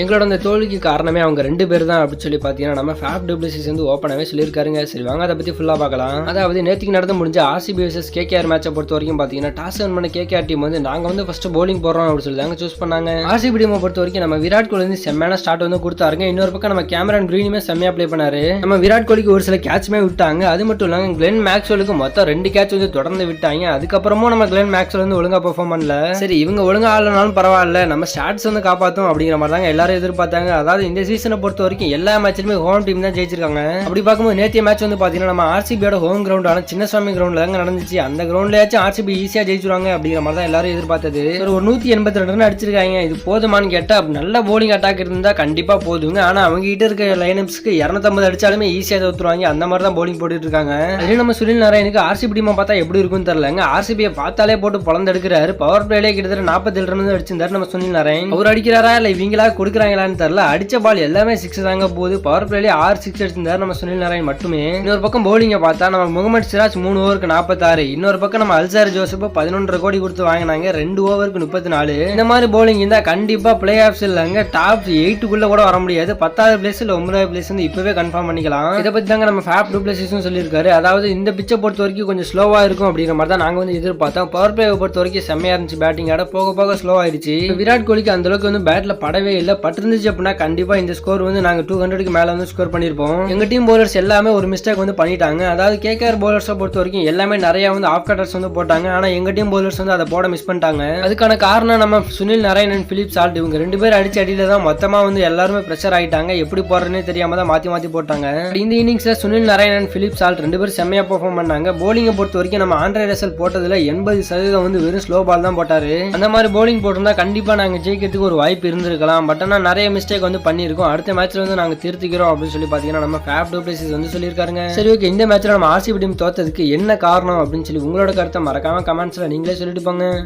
எங்களோட அந்த தோல்விக்கு காரணமே அவங்க ரெண்டு பேர் தான் அப்படின்னு சொல்லி பார்த்தீங்கன்னா நம்ம ஃபேப் டபிள்யூசிஸ் வந்து ஓப்பனாகவே சொல்லியிருக்காருங்க. சரி வாங்க அதை பற்றி ஃபுல்லாக பார்க்கலாம். அதாவது நேற்றுக்கு நடந்து முடிஞ்ச ஆர்சிபி vs கேகேஆர் மேட்சை பொறுத்த வரைக்கும் பார்த்தீங்கன்னா டாஸ் ரன் பண்ண கேகேஆர் டீம் வந்து நாங்கள் வந்து ஃபஸ்ட்டு பவுலிங் போடுறோம் அப்படின்னு சொல்லி தாங்க சூஸ் பண்ணாங்க. ஆர்சிபி டீமை பொறுத்த வரைக்கும் நம்ம விராட் கோலி வந்து செம்மையான ஸ்டார்ட் வந்து கொடுத்தாருங்க. இன்னொரு பக்கம் நம்ம கேமரான் க்ரீனுமே செம்மையாக ப்ளே பண்ணாரு. நம்ம விராட் கோலிக்கு ஒரு சில கேட்ச்மே விட்டாங்க. அது மட்டும் இல்லாமல் கிளென் மேக்ஸ்வலுக்கு மொத்தம் ரெண்டு கேட்ச் வந்து தொடர்ந்து விட்டாங்க. அதுக்கப்புறமும் நம்ம கிளென் மேக்ஸ்வல் வந்து ஒழுங்காக பெர்ஃபார்ம் பண்ணல. சரி இவங்க ஒழுங்காக ஆடலனாலும் பரவாயில்ல. நம்ம ஸ்டாட்ஸ் வந்து காப்பாற்றும் அப்படிங்கிற மாதிரி தாங்க எல்லாரும் எதிர்பார்த்தாங்க. அதாவது இந்த சீசனை பொறுத்த வரைக்கும் எல்லா மேட்ச்லுமே ஹோம் டீம் தான் ஜெயிச்சிருக்காங்க. அப்படி பார்க்கும்போது நேத்திய மேட்ச் வந்து பார்த்தீங்கன்னா நம்ம ஆர்சிபியோட ஹோம் கிரவுண்டான சின்னசாமி கிரவுண்ட்ல தாங்க நடந்துச்சு. அந்த கிரவுண்ட்லயாச்சும் ஆர்சிபி ஈஸியாக ஜெயிச்சிருவாங்க அப்படிங்கிற மாதிரி தான் எல்லாரும் எதிர்பார்த்தது. ஒரு நூற்றி எண்பத்தி ரெண்டு ரன் அடிச்சிருக்காங்க. இது போதுமான்னு கேட்டால் நல்ல போலிங் அட்டாக் இருந்தால் கண்டிப்பாக போதுங்க. ஆனா அவங்க கிட்ட இருக்க லைனப்ஸ்க்கு இரநூத்தம்பது அடிச்சாலுமே ஈஸியாக தோத்துருவாங்க அந்த மாதிரி தான் போலிங் போட்டுட்டு இருக்காங்க. அதே நம்ம சுனில் நாராயணுக்கு ஆர்சிபி டீமை பார்த்தா எப்படி இருக்கும்னு தெரியலங்க. ஆர்சிபியை பார்த்தாலே போட்டு பொழந்து எடுக்கிறாரு. பவர் பிளேலே கிட்டத்தட்ட நாற்பத்தி ரன் அடிச்சிருந்தாரு நம்ம சுனில் நாராயண். அவர் அடிக்கிறாரா? இல்லை இவங்களா கொடுக்குறாங்களான்னு தெரியல. அடிச்ச பால் எல்லாமே சிக்ஸ் தாங்க போகுது. பவர் பிளேலேயே ஆறு சிக்ஸ் அடிச்சிருந்தாரு நம்ம சுனில் நாராயண் மட்டுமே. இன்னொரு பக்கம் பவுலிங்கை பார்த்தா நம்ம முகமது சிராஜ் மூணு ஓவருக்கு நாற்பத்தாறு இன்னொரு பக்கம் நம்ம அல்சார் ஜோசப் பதினொன்றரை கோடி கொடுத்து வாங்கினாங்க. ரெண்டு ஓவருக்கு முப்பத்தி நாலு இந்த மாதிரி பவுலிங் இருந்தால் கண்டிப்பாக பிளே ஆஃப்ஸ் இல்லைங்க டாப் எயிட்டுக்குள்ள கூட வர முடியாது. பத்தாவது பிளேஸ் இல்லை ஒன்பதாவது பிளேஸ் வந்து இப்பவே கன்ஃபார்ம் பண்ணிக்கலாம். இதை பற்றி தாங்க நம்ம ஃபேப் டூப்ளசிஸும் சொல்லியிருக்காரு. அதாவது இந்த பிச்சை பொறுத்த வரைக்கும் கொஞ்சம் ஸ்லோவாக இருக்கும் அப்படிங்கிற மாதிரி தான் நாங்கள் வந்து எதிர்பார்த்தோம். பவர் பிளேவை பொறுத்த வரைக்கும் செம்மையாக இருந்துச்சு பேட்டிங் ஆட போக போக ஸ்லோ ஆயிடுச்சு. விராட் கோலிக்கு அந்த அளவுக்கு வந்து பேட்டில் படவே இல்லை. பட்டிருந்துச்சு அப்படின்னா கண்டிப்பா இந்த ஸ்கோர் வந்து நாங்க டூ ஹண்ட்ரடுக்கு மேல வந்து ஸ்கோர் பண்ணிருப்போம். எங்க டீம் பவுலர்ஸ் எல்லாமே ஒரு மிஸ்டேக் வந்து பண்ணிட்டாங்க. அதாவது கேகேஆர் பவுலர்ஸை பொறுத்த வரைக்கும் எல்லாமே நிறைய வந்து ஆஃப் கட்டர்ஸ் வந்து போட்டாங்க. ஆனா எங்க டீம் பவுலர்ஸ் வந்து அதை போட மிஸ் பண்ணிட்டாங்க. அதுக்கான காரணம் நம்ம சுனில் நாராயணன் பிலிப் சால்ட் இவங்க ரெண்டு பேரும் அடிச்ச அடியில தான் மொத்தமா வந்து எல்லாருமே ப்ரெஷர் ஆயிட்டாங்க. எப்படி போடுறதுனே தெரியாம தான் மாத்தி மாத்தி போட்டாங்க. இந்த இன்னிங்ஸ்ல சுனில் நாராயணன் பிலிப் சால்ட் ரெண்டு பேரும் செம்மையா பெர்ஃபார்ம் பண்ணாங்க. போலிங்கை பொறுத்த வரைக்கும் நம்ம ஆண்ட்ரே ரசல் போட்டதுல எண்பது சதவீதம் வந்து வெறும் ஸ்லோ பால் தான் போட்டாரு. அந்த மாதிரி போலிங் போட்டிருந்தா கண்டிப்பா நாங்க ஜெயிக்கிறதுக்கு ஒரு வாய்ப்பு இருந்திருக்கலாம். பட் ஆனால் நிறைய மிஸ்டேக் வந்து பண்ணியிருக்கோம். அடுத்த மேட்ச்ல வந்து நாங்கள் திருத்திக்கிறோம் அப்படின்னு சொல்லி பார்த்தீங்கன்னா நம்ம ஃபேப் டூப்ளேசிஸ் வந்து சொல்லியிருக்காருங்க. சரி ஓகே இந்த மேட்ச்ல நம்ம ஆர்சிபி டீம் தோத்ததுக்கு என்ன காரணம் அப்படின்னு சொல்லி உங்களோட கருத்தை மறக்காம கமெண்ட்ஸில் நீங்களே சொல்லிட்டு போங்க.